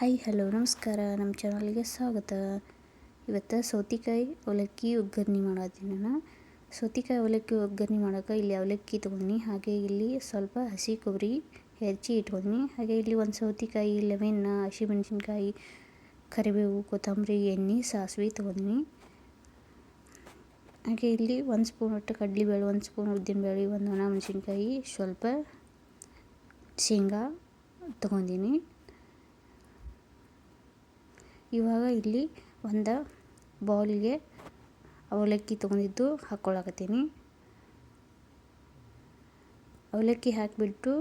Hi, hello, ನಮಸ್ಕಾರ. ನಮ್ಮ ಚಾನಲ್ಗೆ ಸ್ವಾಗತ. ಇವತ್ತು ಸೌತಿಕಾಯಿ ಅವಲಕ್ಕಿ ಒಗ್ಗರಣೆ ಮಾಡತ್ತೀನಿ ನಾನು ಸೌತೆಕಾಯಿ ಅವಲಕ್ಕಿ ಒಗ್ಗರಣೆ ಮಾಡೋಕೆ ಇಲ್ಲಿ ಅವಲಕ್ಕಿ ತೊಗೊಂಡಿನಿ. ಹಾಗೆ ಇಲ್ಲಿ ಸ್ವಲ್ಪ ಹಸಿ ಕೊಬ್ಬರಿ ಹೆಚ್ಚಿ ಇಟ್ಕೊಂಡಿನಿ. ಹಾಗೆ ಇಲ್ಲಿ ಒಂದು ಸೌತೆಕಾಯಿ ಲೆವೆನ್ನ ಹಸಿಮೆಣ್ಸಿನ್ಕಾಯಿ, ಕರಿಬೇವು, ಕೊತ್ತಂಬರಿ, ಎಣ್ಣೆ, ಸಾಸಿವೆ ತೊಗೊಂಡಿನಿ. ಹಾಗೆ ಇಲ್ಲಿ ಒಂದು ಸ್ಪೂನ್ ಒಟ್ಟು ಕಡಲೆಬೇಳೆ, ಒಂದು ಸ್ಪೂನ್ ಉದ್ದಿನ ಉದ್ದಿನಬೇಳೆ, ಒಂದು ಒಣ ಮೆಣಸಿನ್ಕಾಯಿ, ಸ್ವಲ್ಪ ಶೇಂಗಾ ತೊಗೊಂಡಿನಿ. ಇವಾಗ ಇಲ್ಲಿ ಒಂದು ಬೌಲಿಗೆ ಅವಲಕ್ಕಿ ತೊಗೊಂಡಿದ್ದು ಹಾಕ್ಕೊಳಕತ್ತೀನಿ ಅವಲಕ್ಕಿ ಹಾಕಿಬಿಟ್ಟು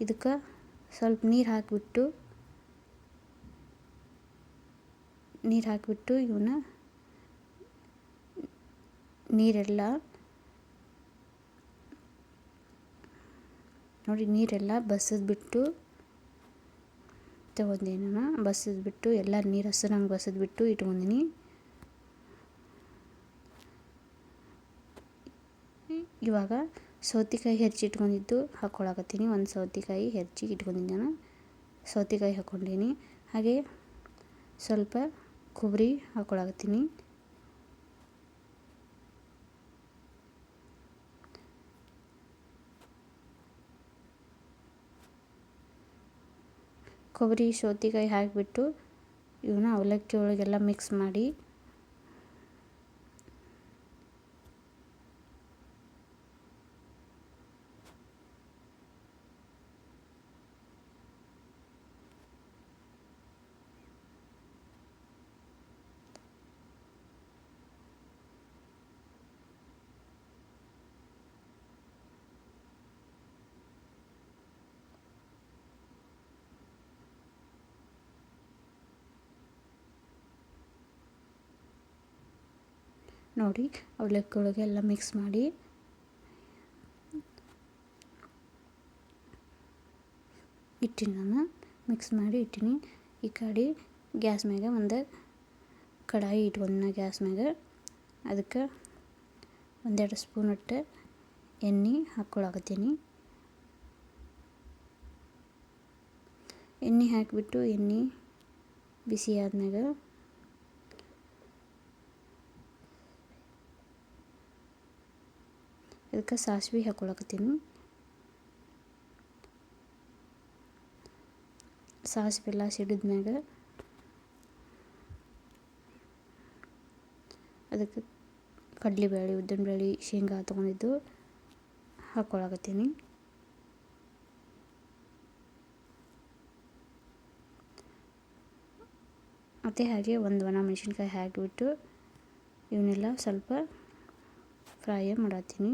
ಇದಕ್ಕೆ ಸ್ವಲ್ಪ ನೀರು ಹಾಕಿಬಿಟ್ಟು ನೀರು ಹಾಕಿಬಿಟ್ಟು ಇವನ್ನ ನೀರೆಲ್ಲ, ನೋಡಿ ನೀರೆಲ್ಲ ಬಸಿದ್ಬಿಟ್ಟು ತೊಗೊಂಡಿನಿ ಬಸಿದ್ಬಿಟ್ಟು ಎಲ್ಲ ನೀರು ಹಸಿರಂಗೆ ಬಸಿದ್ಬಿಟ್ಟು ಇಟ್ಕೊಂಡಿನಿ ಇವಾಗ ಸೌತೆಕಾಯಿ ಹೆಚ್ಚಿ ಇಟ್ಕೊಂಡಿದ್ದು ಹಾಕ್ಕೊಳಕತ್ತೀನಿ ಒಂದು ಸೌತೆಕಾಯಿ ಹೆರ್ಚಿ ಇಟ್ಕೊಂಡಿನಿ ನಾನು. ಸೌತೆಕಾಯಿ ಹಾಕ್ಕೊಂಡೀನಿ ಹಾಗೆ ಸ್ವಲ್ಪ ಕೊಬ್ಬರಿ ಹಾಕ್ಕೊಳಕತ್ತೀನಿ ಕೊಬ್ಬರಿ ಸೌತೆಕಾಯಿ ಹಾಕಿಬಿಟ್ಟು ಇವನ್ನ ಅವಲಕ್ಕಿ ಒಳಗೆಲ್ಲ ಮಿಕ್ಸ್ ಮಾಡಿ ನೋಡಿ ಅವಲಕ್ಕಿಯೊಳಗೆ ಎಲ್ಲ ಮಿಕ್ಸ್ ಮಾಡಿ. ಇಟ್ಟಿನಿ ನಾನು ಮಿಕ್ಸ್ ಮಾಡಿ ಇಟ್ಟಿನಿ. ಈ ಕಡೆ ಗ್ಯಾಸ್ ಮ್ಯಾಗ ಒಂದು ಕಡಾಯಿ ಇಟ್ಕೊಂಡ ಗ್ಯಾಸ್ ಮ್ಯಾಗ. ಅದಕ್ಕೆ ಒಂದೆರಡು ಸ್ಪೂನ್ ಅಟ್ಟು ಎಣ್ಣೆ ಹಾಕ್ಕೊಳಕತ್ತೀನಿ ಎಣ್ಣೆ ಹಾಕಿಬಿಟ್ಟು ಎಣ್ಣೆ ಬಿಸಿ ಆದ್ಮ್ಯಾಗ ಅದಕ್ಕೆ ಸಾಸಿವೆ ಹಾಕೊಳಕತ್ತೀನಿ. ಸಾಸಿವೆ ಎಲ್ಲ ಸಿಡಿದ್ಮ್ಯಾಗ. ಅದಕ್ಕೆ ಕಡ್ಲೆಬೇಳೆ ಉದ್ದಿನ ಬೇಳೆ ಶೇಂಗಾ ತೊಗೊಂಡಿದ್ದು ಹಾಕ್ಕೊಳಕತ್ತೀನಿ ಮತ್ತು ಹಾಗೆ ಒಂದು ಒಣ ಮೆಣಸಿನ್ಕಾಯಿ ಹಾಕಿಬಿಟ್ಟು ಇವನ್ನೆಲ್ಲ ಸ್ವಲ್ಪ ಫ್ರೈ ಮಾಡತ್ತೀನಿ.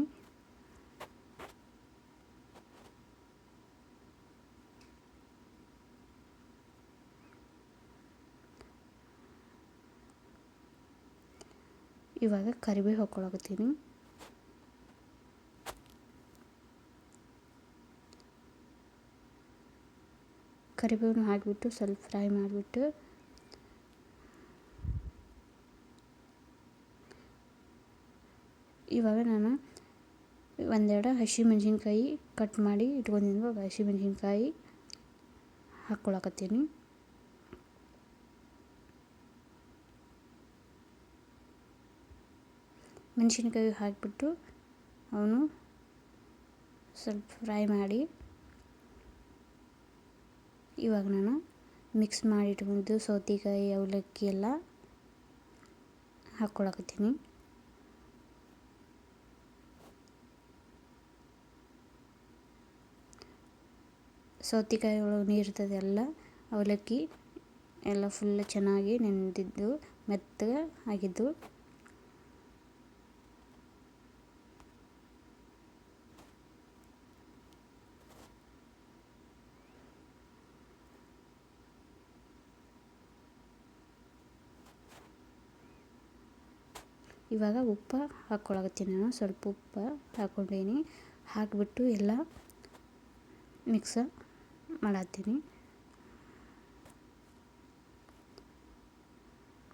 ಇವಾಗ ಕರಿಬೇವು ಹಾಕ್ಕೊಳಕತ್ತೀನಿ ಕರಿಬೇವನ್ನು ಹಾಕಿಬಿಟ್ಟು ಸ್ವಲ್ಪ ಫ್ರೈ ಮಾಡಿಬಿಟ್ಟು ಇವಾಗ ನಾನು ಒಂದೆರಡು ಹಸಿ ಮೆಣಸಿನ್ಕಾಯಿ ಕಟ್ ಮಾಡಿ ಇಟ್ಕೊಂಡಿದ್ವಿ ಹಸಿ ಮೆಣಸಿನ್ಕಾಯಿ ಹಾಕ್ಕೊಳಕತ್ತೀನಿ ಮೆಣಸಿನ್ಕಾಯಿ ಹಾಕಿಬಿಟ್ಟು ಅವನು ಸ್ವಲ್ಪ ಫ್ರೈ ಮಾಡಿ ಇವಾಗ ನಾನು ಮಿಕ್ಸ್ ಮಾಡಿ ಇಟ್ಕೊಂಡು ಸೌತೆಕಾಯಿ, ಅವಲಕ್ಕಿ ಎಲ್ಲ ಹಾಕ್ಕೊಳಕತ್ತೀನಿ. ಸೌತೆಕಾಯಿ ಒಳಗೆ ನೀರು ಇರ್ತದೆ ಎಲ್ಲ, ಅವಲಕ್ಕಿ ಎಲ್ಲ ಫುಲ್ ಚೆನ್ನಾಗಿ ನೆನೆದಿದ್ದು ಮೆತ್ತಗೆ ಆಗಿದ್ದು ಇವಾಗ ಉಪ್ಪು ಹಾಕ್ಕೊಳಕತ್ತೀನಿ ನಾನು ಸ್ವಲ್ಪ ಉಪ್ಪು ಹಾಕ್ಕೊಂಡೀನಿ. ಹಾಕಿಬಿಟ್ಟು ಎಲ್ಲ ಮಿಕ್ಸ ಮಾಡತ್ತೀನಿ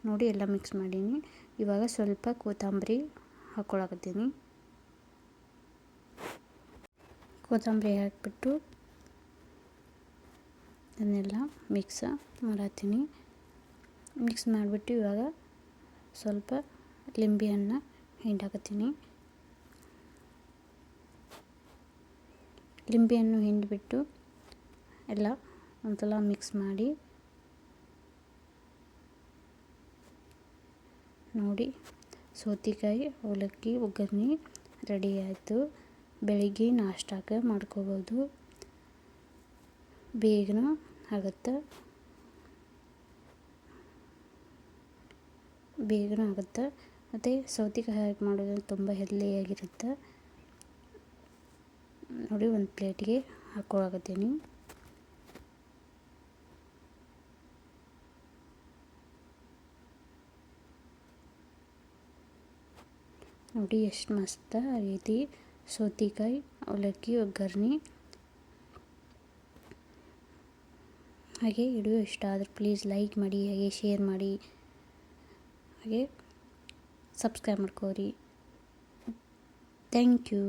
ನೋಡಿ ಎಲ್ಲ ಮಿಕ್ಸ್ ಮಾಡೀನಿ. ಇವಾಗ ಸ್ವಲ್ಪ ಕೊತ್ತಂಬರಿ ಹಾಕ್ಕೊಳಕತ್ತೀನಿ. ಕೊತ್ತಂಬರಿ ಹಾಕಿಬಿಟ್ಟು ಅದನ್ನೆಲ್ಲ ಮಿಕ್ಸ್ ಮಾಡತ್ತೀನಿ ಮಿಕ್ಸ್ ಮಾಡಿಬಿಟ್ಟು ಇವಾಗ ಸ್ವಲ್ಪ ಲಿಂಬೆಹಣ್ಣು ಹಿಂಡಾಕತ್ತೀನಿ ಲಿಂಬೆಹಣ್ಣು ಹಿಂಡಿಬಿಟ್ಟು ಎಲ್ಲ ಒಂದ್ಸಲ ಮಿಕ್ಸ್ ಮಾಡಿ ನೋಡಿ. ಸೌತೆಕಾಯಿ, ಅವಲಕ್ಕಿ, ಒಗ್ಗರಣೆ ರೆಡಿ ಆಯಿತು. ಬೆಳಿಗ್ಗೆ ನಾಷ್ಟಕ್ಕೆ ಮಾಡ್ಕೋಬೋದು. ಬೇಗನ ಆಗುತ್ತೆ. ಬೇಗನ ಆಗುತ್ತೆ. ಮತ್ತು ಸೌತೆಕಾಯಿ ಹಾಕಿ ಮಾಡೋದು ತುಂಬ ಹೆಲ್ದಿಯಾಗಿರುತ್ತೆ ನೋಡಿ, ಒಂದು ಪ್ಲೇಟಿಗೆ ಹಾಕ್ಕೊಳಕತ್ತೀನಿ ನೋಡಿ, ಎಷ್ಟು ಮಸ್ತ ಆಗೈತಿ ಸೌತೆಕಾಯಿ, ಅವಲಕ್ಕಿ, ಒಗ್ಗರಣೆ. ಹಾಗೆ, ವಿಡಿಯೋ ಇಷ್ಟ ಆದರೆ ಪ್ಲೀಸ್ ಲೈಕ್ ಮಾಡಿ, ಹಾಗೆ ಶೇರ್ ಮಾಡಿ. ಹಾಗೆ ಸಬ್ಸ್ಕ್ರೈಬ್ ಮಾಡ್ಕೋರಿ. Thank you.